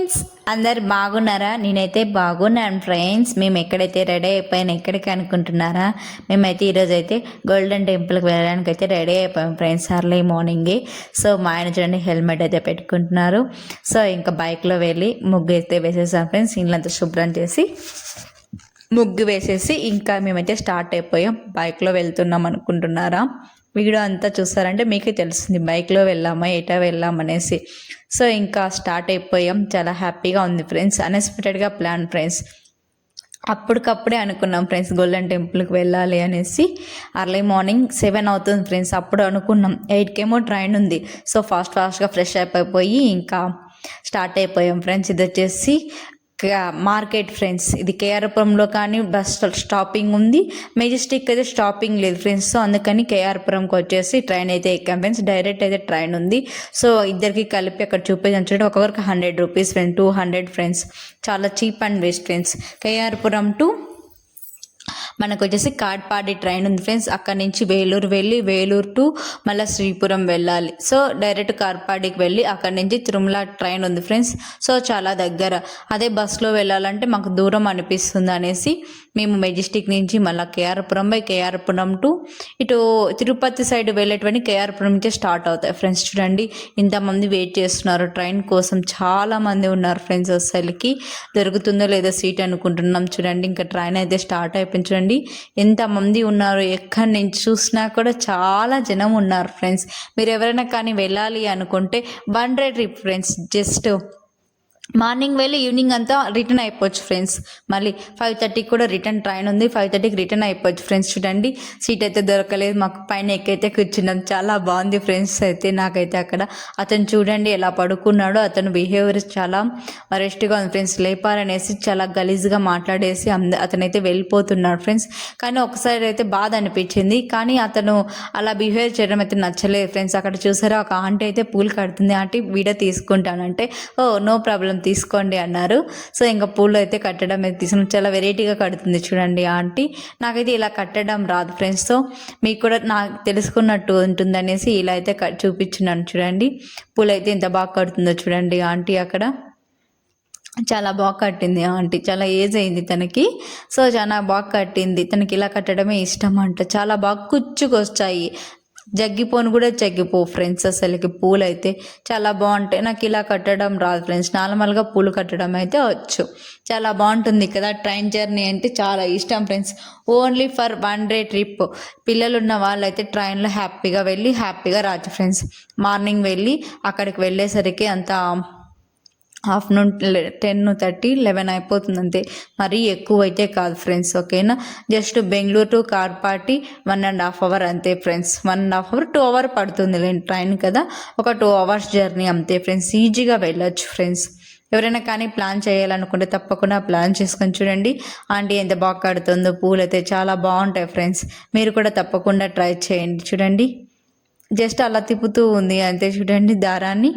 Friends అందరు బాగున్నారా? నేనైతే బాగున్నాను ఫ్రెండ్స్ మేము ఎక్కడైతే రెడీ అయిపోయాను ఎక్కడికి అనుకుంటున్నారా? మేమైతే ఈరోజు అయితే గోల్డెన్ టెంపుల్కి వెళ్ళడానికి అయితే రెడీ అయిపోయాం ఫ్రెండ్స్ అర్లీ మార్నింగే సో మా ఆయన చూడండి హెల్మెట్ అయితే పెట్టుకుంటున్నారు. సో ఇంకా బైక్లో వెళ్ళి ముగ్గు అయితే వేసేసాం ఫ్రెండ్స్ ఇల్లంతా శుభ్రం చేసి ముగ్గు వేసేసి ఇంకా మేమైతే స్టార్ట్ అయిపోయాం. బైక్లో వెళ్తున్నాం అనుకుంటున్నారా? వీడియో అంతా చూస్తారంటే మీకే తెలుస్తుంది బైక్లో వెళ్ళామా ఎటా వెళ్ళామనేసి సో ఇంకా స్టార్ట్ అయిపోయాం. చాలా హ్యాపీగా ఉంది ఫ్రెండ్స్ అన్ఎక్స్పెక్టెడ్గా ప్లాన్ ఫ్రెండ్స్. అప్పటికప్పుడే అనుకున్నాం ఫ్రెండ్స్ గోల్డెన్ టెంపుల్కి వెళ్ళాలి అనేసి. అర్లీ మార్నింగ్ సెవెన్ అవుతుంది ఫ్రెండ్స్ అప్పుడు అనుకున్నాం. ఎయిట్కేమో ట్రైన్ ఉంది. సో ఫాస్ట్ ఫాస్ట్గా ఫ్రెష్ అయిపోయి ఇంకా స్టార్ట్ అయిపోయాం ఫ్రెండ్స్ ఇది వచ్చేసి మార్కెట్ ఫ్రెండ్స్ ఇది కేఆర్పురంలో కానీ బస్ స్టాపింగ్ ఉంది. మెజెస్టిక్ అయితే స్టాపింగ్ లేదు ఫ్రెండ్స్. సో అందుకని కేఆర్పురంకి వచ్చేసి ట్రైన్ అయితే ఎక్కాం ఫ్రెండ్స్. డైరెక్ట్ అయితే ట్రైన్ ఉంది. సో ఇద్దరికి కలిపి అక్కడ చూపించాను చూడండి ఒక్కొక్కరికి hundred rupees friend two hundred friends. చాలా cheap and best friends. KR Puram to మనకు వచ్చేసి కాడ్పాడి ట్రైన్ ఉంది ఫ్రెండ్స్. అక్కడ నుంచి వేలూరు వెళ్ళి వేలూరు టు మళ్ళీ శ్రీపురం వెళ్ళాలి. సో డైరెక్ట్ కార్పాడికి వెళ్ళి అక్కడ నుంచి తిరుమల ట్రైన్ ఉంది ఫ్రెండ్స్. సో చాలా దగ్గర. అదే బస్సులో వెళ్ళాలంటే మాకు దూరం అనిపిస్తుంది అనేసి మేము మెజెస్టిక్ నుంచి మళ్ళీ కేఆర్పురం బై కేఆర్పురం టు ఇటు తిరుపతి సైడ్ వెళ్ళేటువంటి కేఆర్పురం నుంచే స్టార్ట్ అవుతాయి ఫ్రెండ్స్. చూడండి ఇంతమంది వెయిట్ చేస్తున్నారు. ట్రైన్ కోసం చాలా మంది ఉన్నారు ఫ్రెండ్స్ అసలుకి. దొరుకుతుందో లేదో సీట్ అనుకుంటున్నాం. చూడండి ఇంకా ట్రైన్ అయితే స్టార్ట్ అయిపోయింది. చూడండి ఎంతమంది ఉన్నారు ఎక్కడి నుంచి చూసినా కూడా చాలా జనం ఉన్నారు ఫ్రెండ్స్. మీరు ఎవరైనా కానీ వెళ్ళాలి అనుకుంటే one day trip friends. Just morning వెళ్ళి ఈవినింగ్ అంతా రిటర్న్ అయిపోవచ్చు ఫ్రెండ్స్. మళ్ళీ ఫైవ్ థర్టీకి కూడా రిటర్న్ ట్రైన్ ఉంది. ఫైవ్ థర్టీకి రిటర్న్ అయిపోవచ్చు ఫ్రెండ్స్. చూడండి సీట్ అయితే దొరకలేదు. మాకు పైన ఎక్కైతే కూర్చున్నాం చాలా బాగుంది ఫ్రెండ్స్ అయితే నాకైతే అక్కడ. అతను చూడండి ఎలా పడుకున్నాడో అతను బిహేవియర్ చాలా వరెస్ట్గా ఉంది ఫ్రెండ్స్. లేపారనేసి చాలా గలీజ్గా మాట్లాడేసి అంద అతనైతే వెళ్ళిపోతున్నాడు ఫ్రెండ్స్. కానీ ఒకసారి అయితే బాధ అనిపించింది. కానీ అతను అలా బిహేవ్ చేయడం అయితే నచ్చలేదు ఫ్రెండ్స్. అక్కడ చూసారా ఒక ఆంటీ అయితే పూలు కడుతుంది. ఆంటీ వీడియో తీసుకుంటానంటే ఓ నో ప్రాబ్లం తీసుకోండి అన్నారు. సో ఇంకా పూలు అయితే కట్టడం అయితే తీసుకుని చాలా వెరైటీగా కడుతుంది చూడండి ఆంటీ. నాకైతే ఇలా కట్టడం రాదు ఫ్రెండ్స్. సో మీకు కూడా నాకు తెలుసుకున్నట్టు ఉంటుంది అనేసి ఇలా అయితే కట్ చూపించున్నాను చూడండి. పూలు అయితే ఎంత బాగా కడుతుందో చూడండి ఆంటీ అక్కడ. చాలా బాగా కట్టింది ఆంటీ. చాలా ఏజ్ అయింది తనకి. సో చాలా బాగా కట్టింది. తనకి ఇలా కట్టడమే ఇష్టం అంట. చాలా బాగా కుచ్చుకొస్తాయి జగ్గిపోను కూడా జగ్గిపో ఫ్రెండ్స్ అసలుకి పూలు అయితే చాలా బాగుంటాయి. నాకు ఇలా కట్టడం రాదు ఫ్రెండ్స్. నార్మల్గా పూలు కట్టడం అయితే వచ్చు. చాలా బాగుంటుంది కదా ట్రైన్ జర్నీ అంటే చాలా ఇష్టం friends. Only for one day trip. పిల్లలు ఉన్న వాళ్ళైతే ట్రైన్లో హ్యాపీగా వెళ్ళి హ్యాపీగా రావచ్చు ఫ్రెండ్స్. మార్నింగ్ వెళ్ళి అక్కడికి వెళ్ళేసరికి అంత ఆఫ్టర్నూన్ టెన్ థర్టీ లెవెన్ అయిపోతుంది అంతే మరీ ఎక్కువ అయితే కాదు ఫ్రెండ్స్ ఓకేనా? Just Bengaluru to Katpadi one and half hour అంతే friends. One and half hour two hour పడుతుంది లేండి ట్రైన్ కదా? ఒక టూ అవర్స్ జర్నీ అంతే ఫ్రెండ్స్ ఈజీగా వెళ్ళొచ్చు ఫ్రెండ్స్. ఎవరైనా కానీ ప్లాన్ చేయాలనుకుంటే తప్పకుండా ప్లాన్ చేసుకొని చూడండి. ఆంటీ ఎంత బాగా కడుతుందో పూలు అయితే చాలా బాగుంటాయి ఫ్రెండ్స్. మీరు కూడా తప్పకుండా ట్రై చేయండి చూడండి. జస్ట్ అలా తిప్పుతూ ఉంది అంతే చూడండి దారాన్ని.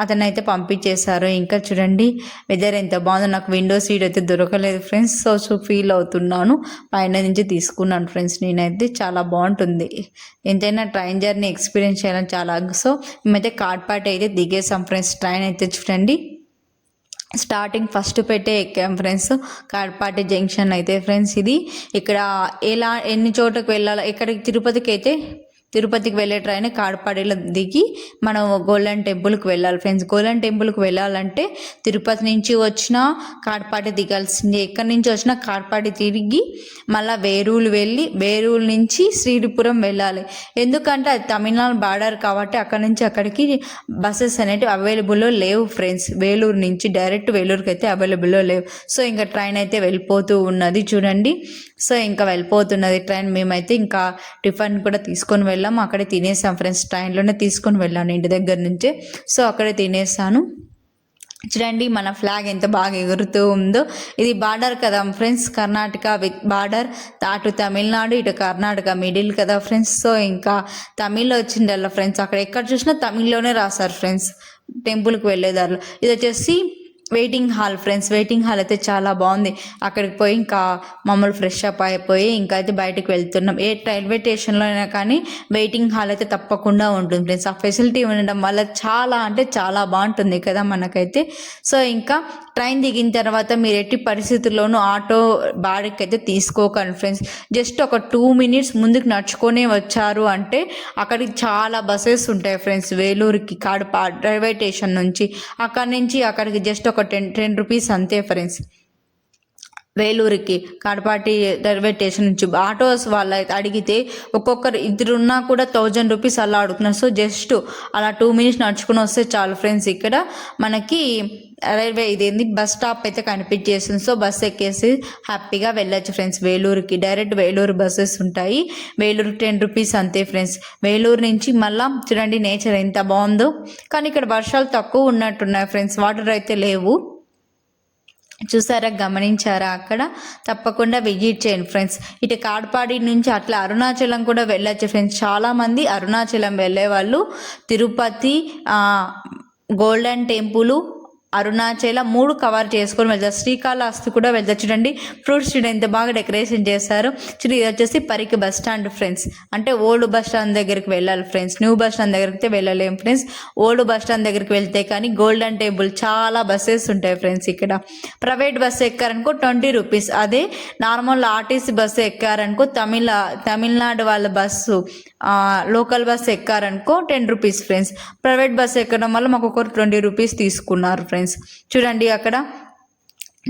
అతనైతే పంపించేశారు. ఇంకా చూడండి వెదర్ ఎంత బాగుందో. నాకు విండో సీట్ అయితే దొరకలేదు ఫ్రెండ్స్ సో సో ఫీల్ అవుతున్నాను. పైన నుంచి తీసుకున్నాను ఫ్రెండ్స్ నేనైతే చాలా బాగుంటుంది. ఎంతైనా ట్రైన్ జర్నీ ఎక్స్పీరియన్స్ చేయాలని చాలా సో మేమైతే కాట్పాటి అయితే దిగేసాం ఫ్రెండ్స్ ట్రైన్ అయితే చూడండి. స్టార్టింగ్ ఫస్ట్ పెట్టే ఎక్కాం ఫ్రెండ్స్ కాడ్పాటి జంక్షన్ అయితే ఫ్రెండ్స్ ఇది. ఇక్కడ ఎలా ఎన్ని చోట్లకు వెళ్ళాలి ఇక్కడికి తిరుపతికి అయితే తిరుపతికి వెళ్ళే ట్రైన్ కాడపాడిలో దిగి మనం గోల్డెన్ టెంపుల్కి వెళ్ళాలి ఫ్రెండ్స్. గోల్డెన్ టెంపుల్కి వెళ్ళాలంటే తిరుపతి నుంచి వచ్చినా కాడపాటి దిగాల్సింది. ఎక్కడి నుంచి వచ్చినా కాడపాటి తిరిగి మళ్ళీ వేరూలు వెళ్ళి వేరూలు నుంచి శ్రీడిపురం వెళ్ళాలి. ఎందుకంటే అది తమిళనాడు బార్డర్ కాబట్టి అక్కడి నుంచి అక్కడికి బస్సెస్ అనేటివి అవైలబుల్లో లేవు ఫ్రెండ్స్. వేలూరు నుంచి డైరెక్ట్ వేలూరుకి అయితే అవైలబుల్లో లేవు. సో ఇంకా ట్రైన్ అయితే వెళ్ళిపోతూ ఉన్నది చూడండి. సో ఇంకా వెళ్ళిపోతున్నది ట్రైన్. మేమైతే ఇంకా టిఫిన్ కూడా తీసుకొని వెళ్ళాము. అక్కడే తినేసాం ఫ్రెండ్స్. ట్రైన్లోనే తీసుకొని వెళ్ళాను ఇంటి దగ్గర నుంచే. సో అక్కడే తినేసాను. చూడండి మన ఫ్లాగ్ ఎంత బాగా ఎగురుతూ ఉందో. ఇది బార్డర్ కదా ఫ్రెండ్స్. కర్ణాటక విత్ బార్డర్ అటు తమిళనాడు ఇటు కర్ణాటక మిడిల్ కదా ఫ్రెండ్స్. సో ఇంకా తమిళ్ళో వచ్చిండల్లా ఫ్రెండ్స్. అక్కడ ఎక్కడ చూసినా తమిళ్ళోనే రాశారు ఫ్రెండ్స్. టెంపుల్కి వెళ్ళేదారులు. ఇది వచ్చేసి waiting hall friends waiting hall అయితే చాలా బాగుంది. అక్కడికి పోయి ఇంకా మమ్మల్ని ఫ్రెష్ అప్ అయిపోయి ఇంకా అయితే బయటకు వెళ్తున్నాం. ఏ రైల్వే స్టేషన్లో అయినా కానీ వెయిటింగ్ హాల్ అయితే తప్పకుండా ఉంటుంది ఫ్రెండ్స్ ఆ ఫెసిలిటీ ఉండడం వల్ల చాలా అంటే చాలా బాగుంటుంది కదా మనకైతే. సో ఇంకా ట్రైన్ దిగిన తర్వాత మీరు ఎట్టి పరిస్థితుల్లోనూ ఆటో బాడీకి అయితే తీసుకోకండి ఫ్రెండ్స్ జస్ట్ ఒక టూ మినిట్స్ ముందుకు నడుచుకొనే వచ్చారు అంటే అక్కడికి చాలా బస్సెస్ ఉంటాయి ఫ్రెండ్స్ వేలూరుకి కాడప రైల్వే స్టేషన్ నుంచి అక్కడి నుంచి అక్కడికి జస్ట్ ఒక ఒక టెన్ టెన్ రూపీస్ అంతే ఫ్రెండ్స్ వేలూరుకి కడపాటి రైల్వే స్టేషన్ నుంచి ఆటోస్ వాళ్ళ అడిగితే ఒక్కొక్కరు ఇద్దరు ఉన్నా కూడా థౌజండ్ రూపీస్ అలా అడుగుతున్నారు. సో జస్ట్ అలా టూ మినిట్స్ నడుచుకుని వస్తే చాలు ఫ్రెండ్స్. ఇక్కడ మనకి రైల్వే ఇదేంది? బస్ స్టాప్ అయితే కనిపించేస్తుంది సో బస్ ఎక్కేసి హ్యాపీగా వెళ్ళొచ్చు ఫ్రెండ్స్ వేలూరుకి. డైరెక్ట్ వేలూరు బస్సెస్ ఉంటాయి. వేలూరు టెన్ రూపీస్ అంతే ఫ్రెండ్స్. వేలూరు నుంచి మళ్ళా చూడండి నేచర్ ఎంత బాగుందో. కానీ ఇక్కడ వర్షాలు తక్కువ ఉన్నట్టున్నాయి ఫ్రెండ్స్. వాటర్ అయితే లేవు. చూసారా? గమనించారా? అక్కడ తప్పకుండా విజిట్ చేయండి ఫ్రెండ్స్. ఇటు కాడ్పాడి నుంచి అట్లా అరుణాచలం కూడా వెళ్ళొచ్చు ఫ్రెండ్స్. చాలామంది అరుణాచలం వెళ్ళే వాళ్ళు తిరుపతి గోల్డెన్ టెంపుల్ అరుణాచల మూడు కవర్ చేసుకొని వెళ్తారు. శ్రీకాళహస్తి కూడా వెళ్తారు. చూడండి ఫ్రూట్స్ చూడండి ఎంత బాగా డెకరేషన్ చేశారు. చూడండి ఇది వచ్చేసి పరికి బస్ స్టాండ్ ఫ్రెండ్స్. అంటే ఓల్డ్ బస్ స్టాండ్ దగ్గరికి వెళ్ళాలి ఫ్రెండ్స్. న్యూ బస్ స్టాండ్ దగ్గరికి అయితే వెళ్ళలేం ఫ్రెండ్స్. ఓల్డ్ బస్ స్టాండ్ దగ్గరికి వెళ్తే కానీ గోల్డెన్ టేబుల్ చాలా బస్సెస్ ఉంటాయి ఫ్రెండ్స్ ఇక్కడ. ప్రైవేట్ బస్సు ఎక్కారనుకో ట్వంటీ రూపీస్. అదే నార్మల్ ఆర్టీసీ బస్సు ఎక్కారనుకో తమిళ తమిళనాడు వాళ్ళ bus local bus ఎక్కారనుకో ten rupees friends. Private bus ఎక్కడం వల్ల మాకు ఒకరు ట్వంటీ రూపీస్ తీసుకున్నారు ఫ్రెండ్స్. చూడండి అక్కడ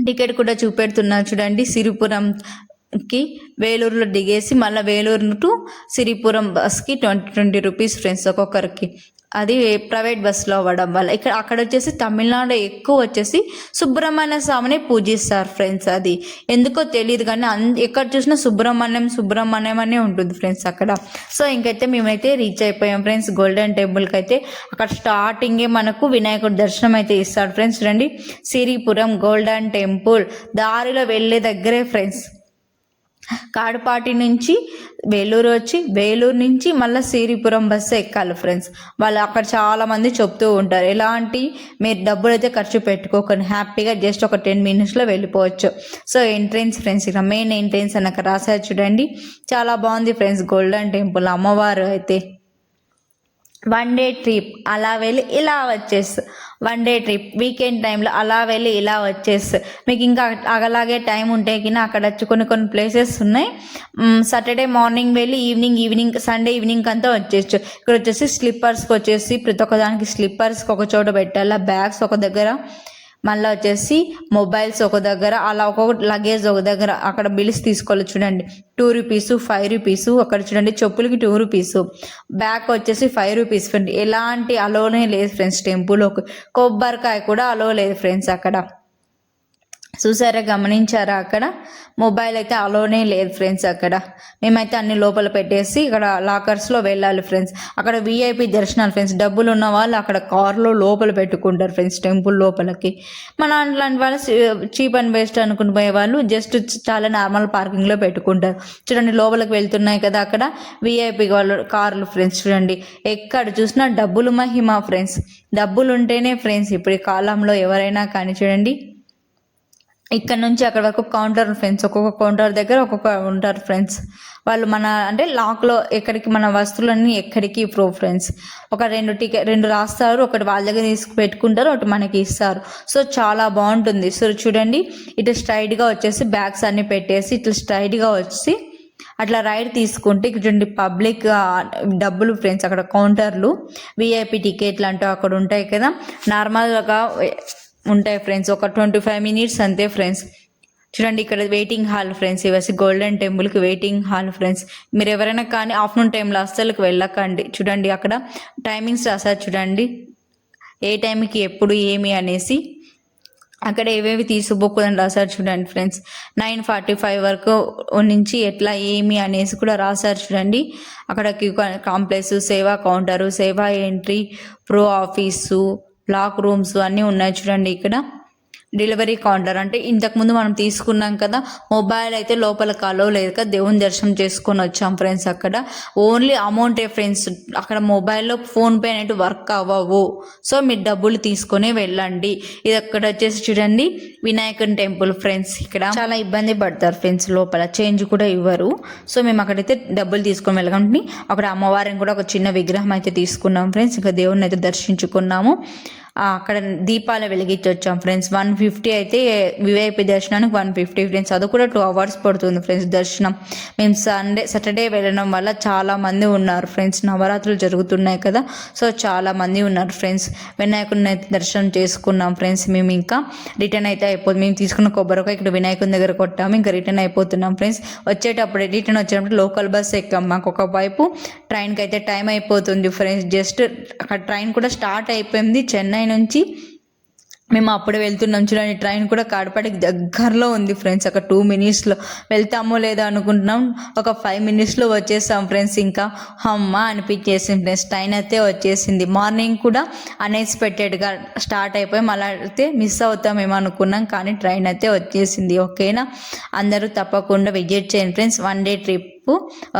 టికెట్ కూడా చూపెడుతున్నారు చూడండి సిరిపురంకి వేలూరులో దిగేసి మళ్ళీ వేలూరు టు సిరిపురం బస్కి ట్వంటీ ట్వంటీ రూపీస్ ఫ్రెండ్స్ ఒక్కొక్కరికి. అది ప్రైవేట్ బస్సులో అవ్వడం వల్ల. ఇక్కడ అక్కడ వచ్చేసి తమిళనాడు ఎక్కువ వచ్చేసి సుబ్రహ్మణ్య స్వామిని పూజిస్తారు ఫ్రెండ్స్ అది. ఎందుకో తెలియదు కానీ అన్ ఎక్కడ చూసినా సుబ్రహ్మణ్యం సుబ్రహ్మణ్యం అనే ఉంటుంది ఫ్రెండ్స్ అక్కడ. సో ఇంకైతే మేమైతే రీచ్ అయిపోయాం ఫ్రెండ్స్ గోల్డెన్ టెంపుల్కి అయితే అక్కడ స్టార్టింగే మనకు వినాయకుడు దర్శనం అయితే ఇస్తాడు ఫ్రెండ్స్ చూడండి సిరిపురం గోల్డెన్ టెంపుల్ దారిలో వెళ్ళే దగ్గరే ఫ్రెండ్స్ కాడపాటి నుంచి వేలూరు వచ్చి వేలూరు నుంచి మళ్ళీ సిరిపురం బస్సు ఎక్కాలి ఫ్రెండ్స్ వాళ్ళు అక్కడ చాలామంది చెప్తూ ఉంటారు. ఎలాంటి? మీరు డబ్బులు అయితే ఖర్చు పెట్టుకోకండి. హ్యాపీగా జస్ట్ ఒక టెన్ మినిట్స్లో వెళ్ళిపోవచ్చు. సో ఎంట్రెన్స్ ఫ్రెండ్స్ ఇక్కడ మెయిన్ ఎంట్రెన్స్ అని అక్కడ రాశారు చూడండి. చాలా బాగుంది ఫ్రెండ్స్ గోల్డెన్ టెంపుల్ అమ్మవారు అయితే. వన్ డే ట్రిప్ అలా వెళ్ళి ఇలా వచ్చేసి. వన్ డే ట్రిప్ వీకెండ్ టైంలో అలా వెళ్ళి ఇలా వచ్చేసి. మీకు ఇంకా అలాగే టైం ఉంటే కింద అక్కడ వచ్చి కొన్ని కొన్ని ప్లేసెస్ ఉన్నాయి. సాటర్డే మార్నింగ్ వెళ్ళి ఈవినింగ్ ఈవినింగ్ సండే ఈవినింగ్ అంతా వచ్చేయచ్చు ఇక్కడ వచ్చేసి. స్లిప్పర్స్కి వచ్చేసి ప్రతి ఒక్కదానికి స్లిప్పర్స్కి ఒక చోట పెట్టాలా బ్యాగ్స్ ఒక దగ్గర. మళ్ళీ వచ్చేసి మొబైల్స్ ఒక దగ్గర అలా ఒక్కొక్క లగేజ్ ఒక దగ్గర అక్కడ బిల్స్ తీసుకోవాలి చూడండి. టూ రూపీస్ ఫైవ్ రూపీస్ అక్కడ చూడండి చెప్పులకి టూ రూపీస్. బ్యాగ్ వచ్చేసి ఫైవ్ రూపీస్ ఫ్రెండ్. ఎలాంటి అలోనే లేదు ఫ్రెండ్స్ టెంపుల్ కొబ్బరికాయ కూడా అలో లేదు ఫ్రెండ్స్ అక్కడ. చూసారా గమనించారా అక్కడ? మొబైల్ అయితే అలోనే లేదు ఫ్రెండ్స్ అక్కడ. మేమైతే అన్ని లోపల పెట్టేసి ఇక్కడ లాకర్స్లో వెళ్ళాలి ఫ్రెండ్స్ అక్కడ విఐపి దర్శనాలు ఫ్రెండ్స్ డబ్బులు ఉన్న వాళ్ళు అక్కడ కార్లో లోపల పెట్టుకుంటారు ఫ్రెండ్స్ టెంపుల్ లోపలికి. మన అలాంటి వాళ్ళు చీప్ అండ్ బెస్ట్ అనుకుని పోయే వాళ్ళు జస్ట్ చాలా నార్మల్ పార్కింగ్లో పెట్టుకుంటారు. చూడండి లోపలికి వెళ్తున్నాయి కదా అక్కడ విఐపి వాళ్ళు కార్లు ఫ్రెండ్స్ చూడండి ఎక్కడ చూసినా డబ్బులు మహిమ ఫ్రెండ్స్ డబ్బులు ఉంటేనే ఫ్రెండ్స్ ఇప్పుడు కాలంలో ఎవరైనా కానీ చూడండి ఇక్కడ నుంచి అక్కడ వరకు కౌంటర్ ఫ్రెండ్స్ ఒక్కొక్క కౌంటర్ దగ్గర ఒక్కొక్క ఉంటారు ఫ్రెండ్స్ వాళ్ళు మన అంటే లాక్లో ఎక్కడికి మన వస్తువులన్నీ ఎక్కడికి ప్రో ఫ్రెండ్స్ ఒక రెండు టికెట్ రెండు రాస్తారు ఒకటి వాళ్ళ దగ్గర తీసుకు పెట్టుకుంటారు ఒకటి మనకి ఇస్తారు. సో చాలా బాగుంటుంది. సో చూడండి ఇటు స్ట్రైట్గా వచ్చేసి బ్యాగ్స్ అన్ని పెట్టేసి ఇట్లా స్ట్రైట్గా వచ్చి అట్లా రైడ్ తీసుకుంటే ఇక్కడ చూడండి పబ్లిక్ డబ్బులు ఫ్రెండ్స్ అక్కడ కౌంటర్లు విఐపి టికెట్లు అంటూ అక్కడ ఉంటాయి కదా. నార్మల్గా ఉంటాయి ఫ్రెండ్స్ ఒక ట్వంటీ ఫైవ్ మినిట్స్ అంతే ఫ్రెండ్స్ చూడండి ఇక్కడ వెయిటింగ్ హాల్ ఫ్రెండ్స్ ఇవసి గోల్డెన్ టెంపుల్కి వెయిటింగ్ హాల్ ఫ్రెండ్స్ మీరు ఎవరైనా కానీ ఆఫ్టర్నూన్ టైంలో అస్సలకి వెళ్ళకండి. చూడండి అక్కడ టైమింగ్స్ రాసారు చూడండి. ఏ టైంకి ఎప్పుడు ఏమి అనేసి. అక్కడ ఏవేవి తీసుకుపోకూడదని రాశారు చూడండి ఫ్రెండ్స్ నైన్ ఫార్టీ ఫైవ్ వరకు నుంచి ఎట్లా ఏమి అనేసి కూడా రాశారు చూడండి. అక్కడ క్యూ కాంప్లెక్స్ సేవా కౌంటరు సేవా entry PRO office block rooms అన్నీ ఉన్నాయి చూడండి ఇక్కడ. Delivery counter. అంటే ఇంతకుముందు మనం తీసుకున్నాం కదా మొబైల్ అయితే లోపల కాలో లేదు కదా దేవుని దర్శనం చేసుకొని వచ్చాం ఫ్రెండ్స్ అక్కడ. ఓన్లీ అమౌంటే ఫ్రెండ్స్ అక్కడ మొబైల్లో ఫోన్పే అనేవి వర్క్ అవ్వవు. సో మీరు డబ్బులు తీసుకొని వెళ్ళండి. ఇది అక్కడ వచ్చేసి చూడండి వినాయకుని టెంపుల్ ఫ్రెండ్స్ ఇక్కడ. చాలా ఇబ్బంది పడతారు ఫ్రెండ్స్ లోపల చేంజ్ కూడా ఇవ్వరు. సో మేము అక్కడైతే డబ్బులు తీసుకొని వెళ్ళకండి అక్కడ అమ్మవారిని కూడా ఒక చిన్న విగ్రహం అయితే తీసుకున్నాం ఫ్రెండ్స్ ఇంకా దేవుడిని అయితే దర్శించుకున్నాము. అక్కడ దీపాలు వెలిగించి వచ్చాం ఫ్రెండ్స్. వన్ ఫిఫ్టీ అయితే విఐపి దర్శనానికి వన్ ఫిఫ్టీ ఫ్రెండ్స్. అది కూడా టూ అవర్స్ పడుతుంది ఫ్రెండ్స్ దర్శనం. మేము సండే సాటర్డే వెళ్ళడం వల్ల చాలా మంది ఉన్నారు ఫ్రెండ్స్. నవరాత్రులు జరుగుతున్నాయి కదా సో చాలా మంది ఉన్నారు ఫ్రెండ్స్. వినాయకుడిని అయితే దర్శనం చేసుకున్నాం ఫ్రెండ్స్ మేము ఇంకా. రిటర్న్ అయితే అయిపోతుంది మేము తీసుకున్న కొబ్బరికాయ ఇక్కడ వినాయకుని దగ్గర కొట్టాము ఇంకా రిటర్న్ అయిపోతున్నాం ఫ్రెండ్స్. వచ్చేటప్పుడు రిటర్న్ వచ్చేటప్పుడు లోకల్ బస్ ఎక్కాం. మాకు ఒక వైపు ట్రైన్కి అయితే టైం అయిపోతుంది ఫ్రెండ్స్. జస్ట్ అక్కడ ట్రైన్ కూడా స్టార్ట్ అయిపోయింది చెన్నై నుంచి మేము అప్పుడు వెళ్తున్నాం చూడండి ట్రైన్ కూడా కాడపాటికి దగ్గరలో ఉంది ఫ్రెండ్స్. ఒక టూ మినిట్స్లో వెళ్తామో లేదో అనుకుంటున్నాం. ఒక ఫైవ్ మినిట్స్లో వచ్చేసాం ఫ్రెండ్స్ ఇంకా. అమ్మ అనిపించేసింది ఫ్రెండ్స్ ట్రైన్ అయితే వచ్చేసింది. మార్నింగ్ కూడా అన్ఎక్స్పెక్టెడ్గా స్టార్ట్ అయిపోయి. మళ్ళీ అయితే మిస్ అవుతామేమో అనుకున్నాం కానీ ట్రైన్ అయితే వచ్చేసింది. ఓకేనా? అందరూ తప్పకుండా విజిట్ చేయండి ఫ్రెండ్స్. One day trip.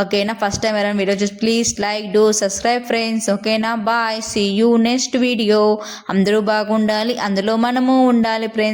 ఓకేనా? ఫస్ట్ టైం ఎవరైనా వీడియో చూసి please like do subscribe friends ఓకేనా? Bye see you next video అందరూ బాగుండాలి. అందులో మనము ఉండాలి ఫ్రెండ్స్